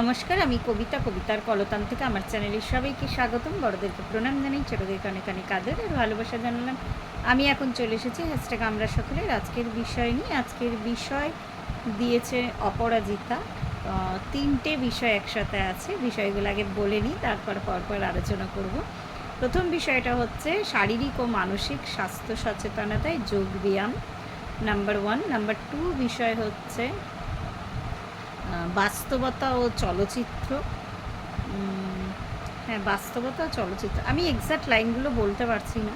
নমস্কার, আমি কবিতা, কবিতার কলতান থেকে আমার চ্যানেলে সবাইকে স্বাগতম। বড়দেরকে প্রণাম জানাই ছোটোদেরকে অনেক অনেক আদর আর ভালোবাসা জানালাম। আমি এখন চলে এসেছি হ্যাশট্যাগ আমরা সকলের আজকের বিষয় নিয়ে। আজকের বিষয় দিয়েছে অপরাজিতা। তিনটে বিষয় একসাথে আছে, বিষয়গুলো আগে বলে নিই, তারপর পরপর আলোচনা করব। প্রথম বিষয়টা হচ্ছে শারীরিক ও মানসিক স্বাস্থ্য সচেতনতায় যোগ ব্যায়াম, নাম্বার ওয়ান নাম্বার টু বিষয় হচ্ছে বাস্তবতা ও চলচ্চিত্র। হ্যাঁ বাস্তবতা চলচ্চিত্র। আমি এক্স্যাক্ট লাইনগুলো বলতে পারছি না।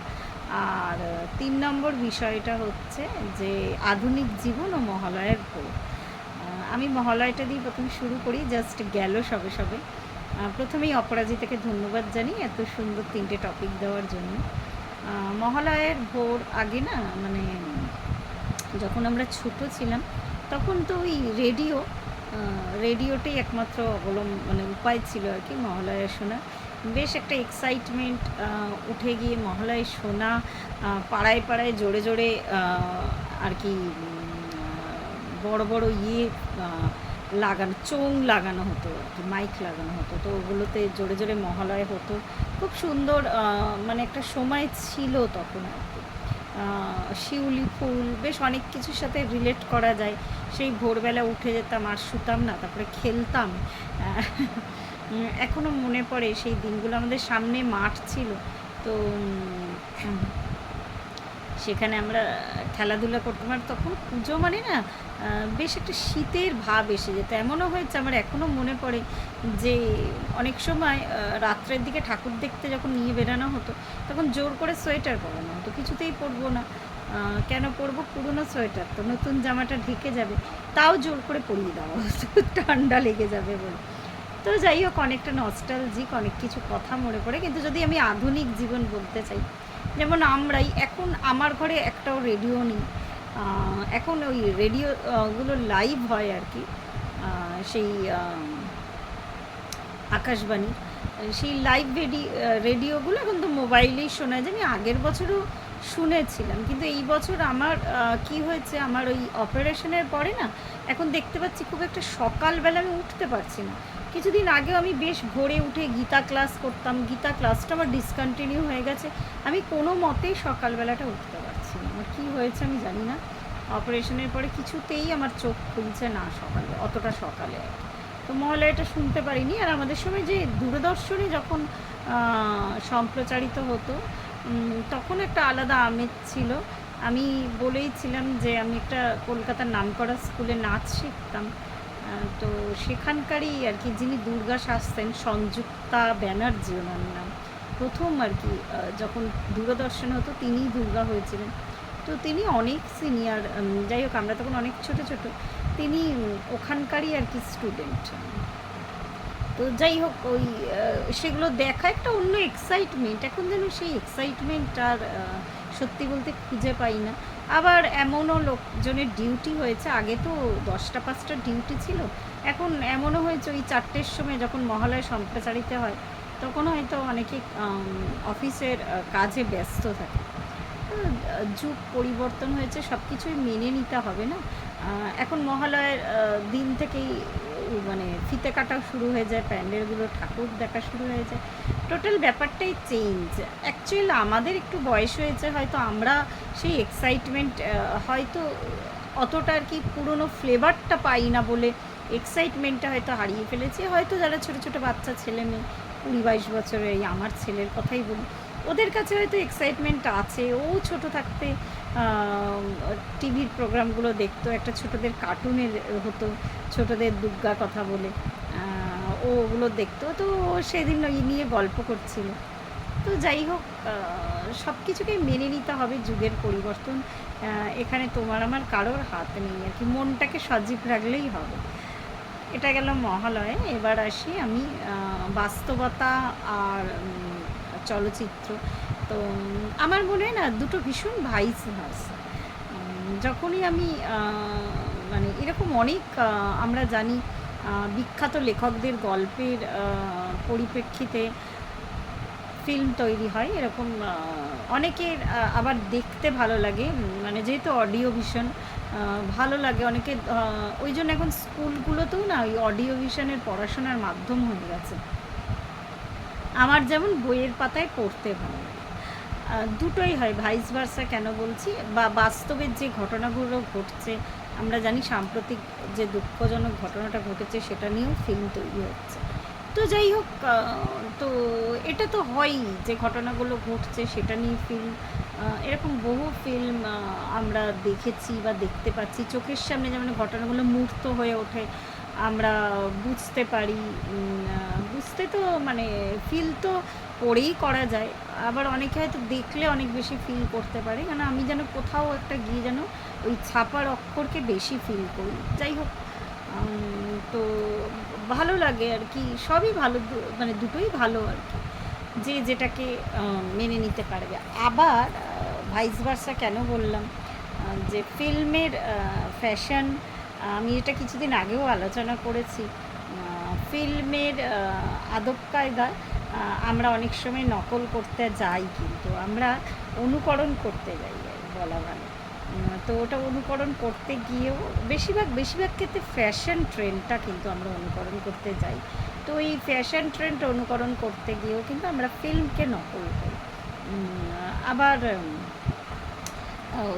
আর তিন নম্বর বিষয়টা হচ্ছে যে আধুনিক জীবন ও মহালয়ের ভোর। আমি মহালয়টা দিয়ে প্রথমে শুরু করি জাস্ট গেল সবে সবে। প্রথমেই অপরাজিতাকে ধন্যবাদ জানি এত সুন্দর তিনটে টপিক দেওয়ার জন্য। মহালয়ের ভোর আগে না মানে যখন আমরা ছোট ছিলাম, তখন তো ওই রেডিও রেডিওটাই একমাত্র অবলম্ব মানে উপায় ছিল আর কি মহালয়া শোনা। বেশ একটা এক্সাইটমেন্ট উঠে গিয়ে মহালয় শোনা পাড়ায় পাড়ায় জোরে জোরে আর কি বড় বড় ইয়ে লাগানো চোং লাগানো হতো আর কি মাইক লাগানো হতো। তো ওগুলোতে জোরে জোরে মহালয় হতো। খুব সুন্দর মানে একটা সময় ছিল তখন আর কি। শিউলি ফুল, বেশ অনেক কিছুর সাথে রিলেট করা যায়। সেই ভোরবেলা উঠে যেতাম আর শুতাম না, তারপরে খেলতাম। এখনও এখনও মনে পড়ে সেই দিনগুলো। আমাদের সামনে মাঠ ছিল, তো সেখানে আমরা খেলাধুলা করতাম আর তখন পুজো মানে না বেশ একটা শীতের ভাব এসে যেত। এমনও হয়েছে, আমার এখনও মনে পড়ে যে অনেক সময় রাত্রের দিকে ঠাকুর দেখতে যখন নিয়ে বেরানো হতো, তখন জোর করে সোয়েটার পরানো হতো কিছুতেই পরবো না। কেন পরবো? পুরনো সোয়েটার তো, নতুন জামাটা ঢেকে যাবে, তাও জোর করে পরিয়ে দেওয়া হতো, ঠান্ডা লেগে যাবে বলে। তো যাই হোক, অনেকটা নস্টালজিক অনেক কিছু কথা মনে পড়ে। কিন্তু যদি আমি আধুনিক জীবন বলতে চাই যেমন আমরাই, এখন আমার ঘরে একটাও রেডিও নেই। এখন ওই রেডিও গুলো লাইভ হয় আর কি। সেই আকাশবাণী সেই লাইভ রেডি রেডিওগুলো এখন তো মোবাইলেই শোনা যায়। আমি আগের বছরও শুনেছিলাম। কিন্তু এই বছর আমার কি হয়েছে, আমার ওই অপারেশনের পরে না, এখন দেখতে পাচ্ছি খুব একটা সকালবেলা আমি উঠতে পারছি না। কিছুদিন আগেও আমি বেশ ভোরে উঠে গীতা ক্লাস করতাম। গীতা ক্লাসটা আমার ডিসকন্টিনিউ হয়ে গেছে। আমি কোনো মতেই সকালবেলাটা উঠতে পারছি না। আমার কী হয়েছে আমি জানি না। অপারেশনের পরে কিছুতেই আমার চোখ খুলছে না সকালে, অতটা সকালে। তো মহালয়াটা শুনতে পারিনি। আর আমাদের সময় যে দূরদর্শনে যখন সম্প্রচারিত হতো তখন একটা আলাদা আমেজ ছিল। আমি বলেইছিলাম যে আমি একটা কলকাতার নামকরা স্কুলে নাচ শিখতাম। তো সেখানকারই আর কি যিনি দুর্গা শাস্তেন সংযুক্তা ব্যানার্জি ওনার নাম। প্রথম আর কি যখন দূরদর্শন হতো, তিনিই দুর্গা হয়েছিলেন। তো তিনি অনেক সিনিয়র যাই হোক, আমরা তখন অনেক ছোট ছোট, তিনি ওখানকারই আর কি স্টুডেন্ট তো যাই হোক, ওই সেগুলো দেখা একটা অন্য এক্সাইটমেন্ট এখন যেন সেই এক্সাইটমেন্ট আর সত্যি বলতে খুঁজে পাই না। আবার এমনও লোকজনের ডিউটি হয়েছে, আগে তো দশটা, পাঁচটা ডিউটি ছিল। এখন এমনও হয়েছে, ওই চারটের সময় যখন মহালয় সম্প্রচারিত হয়, তখন হয়তো অনেকে অফিসের কাজে ব্যস্ত থাকে। যুগ পরিবর্তন হয়েছে সব কিছুই মেনে নিতে হবে না। এখন মহালয়ের দিন থেকেই মানে ফিতে কাটা শুরু হয়ে যায়, প্যান্ডেলগুলো ঠাকুর দেখা শুরু হয়ে যায়। টোটাল ব্যাপারটাই চেঞ্জ অ্যাকচুয়ালি আমাদের একটু বয়স হয়েছে, হয়তো আমরা সেই এক্সাইটমেন্ট হয়তো অতটা আর কি পুরনো ফ্লেভারটা পাই না বলে এক্সাইটমেন্টটা হয়তো হারিয়ে ফেলেছি। হয়তো যারা ছোটো ছোটো বাচ্চা, ছেলে মেয়ে, কুড়ি বাইশ বছরের এই আমার ছেলের কথাই বলি, ওদের কাছে হয়তো এক্সাইটমেন্ট আছে। ও ছোট থাকতে টিভির প্রোগ্রামগুলো দেখতো। একটা ছোটদের কার্টুনের হতো, ছোটদের দুর্গা কথা বলে। ও ওগুলো দেখতো। তো সেদিন ওই নিয়ে গল্প করছিল। তো যাই হোক সব কিছুকেই মেনে নিতে হবে যুগের পরিবর্তন। এখানে তোমার আমার কারোর হাত নেই। আর কি মনটাকে সজীব রাখলেই হবে। এটা গেল মহালয়ে। এবার আসি আমি বাস্তবতা আর চলচ্চিত্র। তো, আমার মনে হয় না, দুটো ভীষণ ভাইস ভার্সা যখনই আমি মানে এরকম অনেক আমরা জানি বিখ্যাত লেখকদের গল্পের পরিপ্রেক্ষিতে ফিল্ম তৈরি হয়, এরকম অনেকের আবার দেখতে ভালো লাগে। মানে যেহেতু অডিও ভীষণ ভালো লাগে, অনেকে ওই জন্য এখন স্কুলগুলোতেও না ওই অডিও ভিশনের পড়াশোনার মাধ্যম হয়ে গেছে। আমার যেমন বইয়ের পাতায় পড়তে ভালো লাগে। দুটোই হয় ভাইস ভার্সা কেন বলছি? বা বাস্তবের যে ঘটনাগুলো ঘটছে, আমরা জানি সাম্প্রতিক যে দুঃখজনক ঘটনাটা ঘটেছে, সেটা নিয়েও ফিল্ম তৈরি হচ্ছে। তো যাই হোক তো এটা তো হয়ই যে ঘটনাগুলো ঘটছে, সেটা নিয়ে ফিল্ম এরকম বহু ফিল্ম আমরা দেখেছি বা দেখতে পাচ্ছি। চোখের সামনে যেমন ঘটনাগুলো মূর্ত হয়ে ওঠে, আমরা বুঝতে পারি বুঝতে তো মানে ফিল তো পড়েই করা যায়। আবার অনেকে হয়তো দেখলে অনেক বেশি ফিল করতে পারে। কারণ আমি যেন কোথাও একটা গিয়ে যেন ওই ছাপার অক্ষরকে বেশি ফিল করি। যাই হোক তো ভালো লাগে আর কি। সবই ভালো মানে দুটোই ভালো আর কি। যে যেটাকে মেনে নিতে পারবে। আবার ভাইস ভার্সা কেন বললাম? যে ফিল্মের ফ্যাশন আমি এটা কিছুদিন আগেও আলোচনা করেছি। ফিল্মের আদব কায়দা আমরা অনেক সময় নকল করতে যাই কিন্তু আমরা অনুকরণ করতে যাই বলা ভালো। তো ওটা অনুকরণ করতে গিয়েও বেশিরভাগ বেশিরভাগ ক্ষেত্রে ফ্যাশন ট্রেন্ডটা কিন্তু আমরা অনুকরণ করতে যাই। তো এই ফ্যাশন ট্রেন্ড অনুকরণ করতে গিয়েও কিন্তু আমরা ফিল্মকে নকল করি। আবার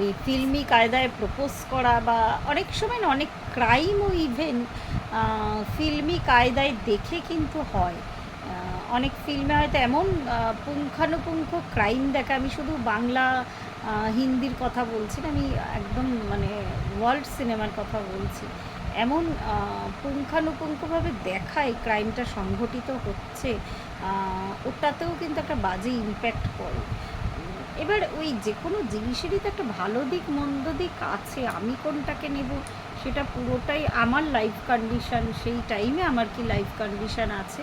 ওই ফিল্মি কায়দায় প্রপোজ করা বা অনেক সময় অনেক ক্রাইমও ইভেন ফিল্মি কায়দায় দেখে কিন্তু হয়। অনেক ফিল্মে হয়তো এমন পুঙ্খানুপুঙ্খ ক্রাইম দেখা আমি শুধু বাংলা হিন্দির কথা বলছি না, আমি একদম মানে ওয়ার্ল্ড সিনেমার কথা বলছি। এমন পুঙ্খানুপুঙ্খভাবে দেখায় ক্রাইমটা সংঘটিত হচ্ছে ওটাতেও কিন্তু একটা বাজে ইম্প্যাক্ট পড়ে। এবার ওই যে কোনো জিনিসেরই তো একটা ভালো দিক, মন্দ দিক আছে, আমি কোনটাকে নেব সেটা পুরোটাই আমার লাইফ কন্ডিশন সেই টাইমে আমার কি লাইফ কন্ডিশান আছে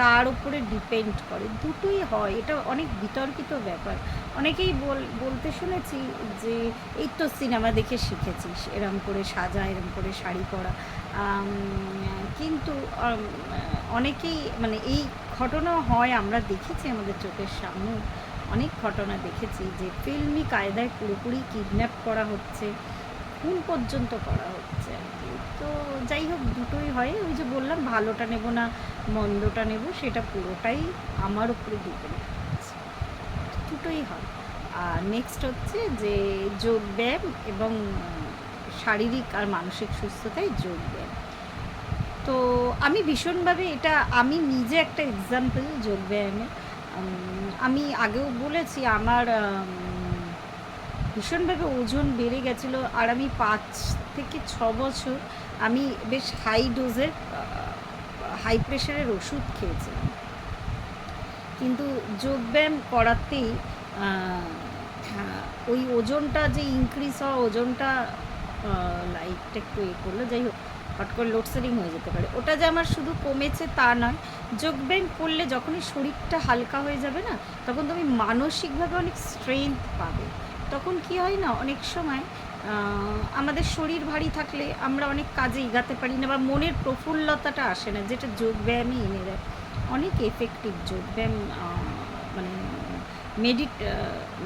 তার উপরে ডিপেন্ড করে। দুটোই হয়, এটা অনেক বিতর্কিত ব্যাপার। অনেকেই বল, বলতে শুনেছি যে, এই তো সিনেমা দেখে শিখেছিস, এরম করে সাজা, এরম করে শাড়ি পরা। কিন্তু অনেকেই মানে এই ঘটনা হয়, আমরা দেখেছি আমাদের চোখের সামনে। অনেক ঘটনা দেখেছি যে, ফিল্মি কায়দায় পুরোপুরি কিডন্যাপ করা হচ্ছে, খুন পর্যন্ত করা হচ্ছে আর কি। তো যাই হোক, দুটোই হয়। ওই যে বললাম, ভালোটা নেব না মন্দটা নেব, সেটা পুরোটাই আমার উপরে ডিপেন্ড দুটোই হয়। আর নেক্সট হচ্ছে যে যোগব্যায়াম এবং শারীরিক আর মানসিক সুস্থতায় যোগব্যায়াম তো আমি ভীষণভাবে এটা, আমি নিজে একটা এক্সাম্পল যোগব্যায়ামে আমি আগেও বলেছি আমার ভীষণভাবে ওজন বেড়ে গেছিল। আর আমি পাঁচ থেকে ছ বছর আমি বেশ হাই ডোজের হাই প্রেশারের ওষুধ খেয়েছিলাম কিন্তু যোগব্যায়াম করাতেই হ্যাঁ, ওই ওজনটা যে ইনক্রিজ হওয়া ওজনটা লাইটটা একটু এ করল যাই হোক হট করে লোডশেডিং হয়ে যেতে পারে। ওটা যে আমার শুধু কমেছে তা নয় যোগব্যায়াম করলে যখনই শরীরটা হালকা হয়ে যাবে না তখন তুমি মানসিকভাবে অনেক স্ট্রেংথ পাবে। তখন কি হয় না অনেক সময় আমাদের শরীর ভারী থাকলে আমরা অনেক কাজে এগাতে পারি না বা মনের প্রফুল্লতাটা আসে না, যেটা যোগব্যায়ামই এনে দেয়। অনেক এফেক্টিভ যোগব্যায়াম মানে মেডিট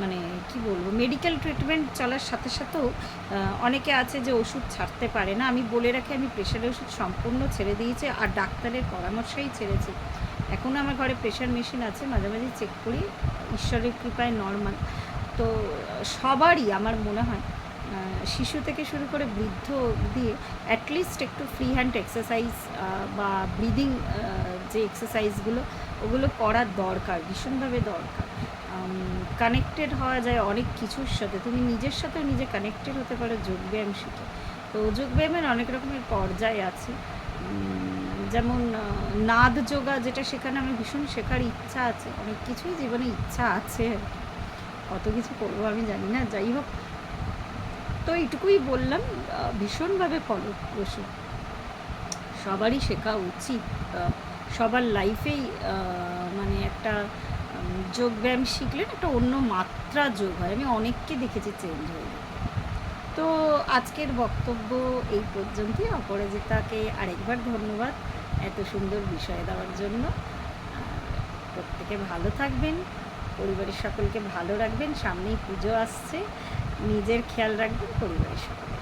মানে কি বলব মেডিকেল ট্রিটমেন্ট চলার সাথে সাথেও অনেকে আছে যে ওষুধ ছাড়তে পারে না। আমি বলে রাখি, আমি প্রেশারের ওষুধ সম্পূর্ণ ছেড়ে দিয়েছি আর ডাক্তারের পরামর্শেই ছেড়েছি। এখনও আমার ঘরে প্রেশার মেশিন আছে, মাঝে মাঝে চেক করি, ঈশ্বরের কৃপায় নর্মাল তো সবারই, আমার মনে হয় শিশু থেকে শুরু করে বৃদ্ধ দিয়ে অ্যাটলিস্ট একটু ফ্রি হ্যান্ড এক্সারসাইজ বা ব্রিদিং যে এক্সারসাইজগুলো ওগুলো করার দরকার, ভীষণভাবে দরকার। কানেক্টেড হওয়া যায় অনেক কিছুর সাথে। তুমি নিজের সাথেও নিজে কানেক্টেড হতে পারো যোগব্যায়াম শিখে। তো যোগব্যায়ামের অনেক রকমের পর্যায় আছে। যেমন নাদ যোগা যেটা সেখানে আমার ভীষণ শেখার ইচ্ছা আছে। অনেক কিছুই জীবনে ইচ্ছা আছে। কত কিছু করব আমি জানি না। যাই হোক তো এইটুকুই বললাম ভীষণভাবে ফলপ্রসূ সবারই শেখা উচিত সবার লাইফেই মানে একটা যোগব্যায়াম শিখলে একটা অন্য মাত্রা যোগ হয়। আমি অনেককে দেখেছি চেঞ্জ হয়ে তো আজকের বক্তব্য এই পর্যন্তই। অপরাজিতাকে আরেকবার ধন্যবাদ এত সুন্দর বিষয় দেওয়ার জন্য। প্রত্যেকে ভালো থাকবেন, পরিবারের সকলকে ভালো রাখবেন। সামনেই পুজো আসছে। নিজের খেয়াল রাখবেন পরিবারের সকল